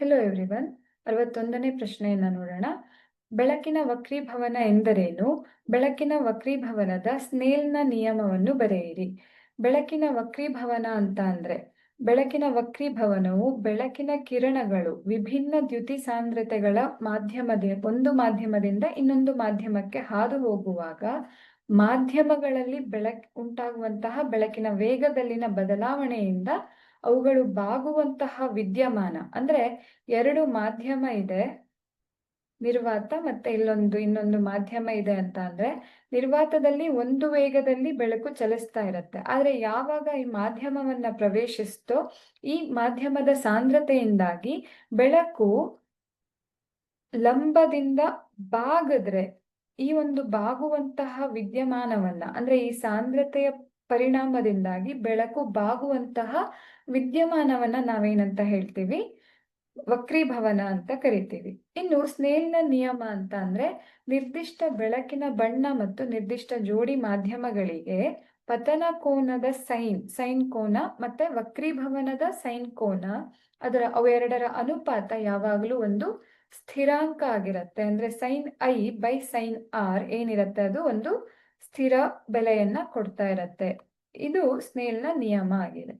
Hello everyone ಅರವತ್ತೊಂದನೇ ಪ್ರಶ್ನೆಯನ್ನ ನೋಡೋಣ. ಬೆಳಕಿನ ವಕ್ರೀಭವನ ಎಂದರೇನು? ಬೆಳಕಿನ ವಕ್ರೀಭವನದ ಸ್ನೇಲ್ನ ನಿಯಮವನ್ನು ಬರೆಯಿರಿ. ಬೆಳಕಿನ ವಕ್ರೀಭವನ ಅಂತ ಅಂದ್ರೆ, ಬೆಳಕಿನ ವಕ್ರೀಭವನವು ಬೆಳಕಿನ ಕಿರಣಗಳು ವಿಭಿನ್ನ ದ್ಯುತಿ ಸಾಂದ್ರತೆಗಳ ಮಾಧ್ಯಮದ, ಒಂದು ಮಾಧ್ಯಮದಿಂದ ಇನ್ನೊಂದು ಮಾಧ್ಯಮಕ್ಕೆ ಹಾದು ಹೋಗುವಾಗ ಮಾಧ್ಯಮಗಳಲ್ಲಿ ಬೆಳಕ್, ಉಂಟಾಗುವಂತಹ ಬೆಳಕಿನ ವೇಗದಲ್ಲಿನ ಬದಲಾವಣೆಯಿಂದ ಅವುಗಳು ಬಾಗುವಂತಹ ವಿದ್ಯಮಾನ. ಅಂದ್ರೆ ಎರಡು ಮಾಧ್ಯಮ ಇದೆ, ನಿರ್ವಾತ ಮತ್ತೆ ಇಲ್ಲೊಂದು, ಇನ್ನೊಂದು ಮಾಧ್ಯಮ ಇದೆ ಅಂತ ಅಂದ್ರೆ ನಿರ್ವಾತದಲ್ಲಿ ಒಂದು ವೇಗದಲ್ಲಿ ಬೆಳಕು ಚಲಿಸ್ತಾ ಇರುತ್ತೆ. ಆದ್ರೆ ಯಾವಾಗ ಈ ಮಾಧ್ಯಮವನ್ನ ಪ್ರವೇಶಿಸ್ತೋ, ಈ ಮಾಧ್ಯಮದ ಸಾಂದ್ರತೆಯಿಂದಾಗಿ ಬೆಳಕು ಲಂಬದಿಂದ ಬಾಗದ್ರೆ, ಈ ಒಂದು ಬಾಗುವಂತಹ ವಿದ್ಯಮಾನವನ್ನ, ಅಂದ್ರೆ ಈ ಸಾಂದ್ರತೆಯ ಪರಿಣಾಮದಿಂದಾಗಿ ಬೆಳಕು ಬಾಗುವಂತಹ ವಿದ್ಯಮಾನವನ್ನ ನಾವೇನಂತ ಹೇಳ್ತೀವಿ? ವಕ್ರೀಭವನ ಅಂತ ಕರಿತೀವಿ. ಇನ್ನು ಸ್ನೇಲ್ನ ನಿಯಮ ಅಂತ ಅಂದ್ರೆ ನಿರ್ದಿಷ್ಟ ಬೆಳಕಿನ ಬಣ್ಣ ಮತ್ತು ನಿರ್ದಿಷ್ಟ ಜೋಡಿ ಮಾಧ್ಯಮಗಳಿಗೆ ಪತನ ಕೋನದ ಸೈನ್ ಸೈನ್ ಕೋನ ಮತ್ತೆ ವಕ್ರೀಭವನದ ಸೈನ್ ಕೋನ ಅದರ ಅವೆರಡರ ಅನುಪಾತ ಯಾವಾಗಲೂ ಒಂದು ಸ್ಥಿರಾಂಕ ಆಗಿರುತ್ತೆ. ಅಂದ್ರೆ sine I by sine R ಏನಿರುತ್ತೆ? ಅದು ಒಂದು ಸ್ಥಿರ ಬೆಲೆಯನ್ನ ಕೊಡ್ತಾ ಇರತ್ತೆ. ಇದು ಸ್ನೇಲ್ನ ನಿಯಮ ಆಗಿದೆ.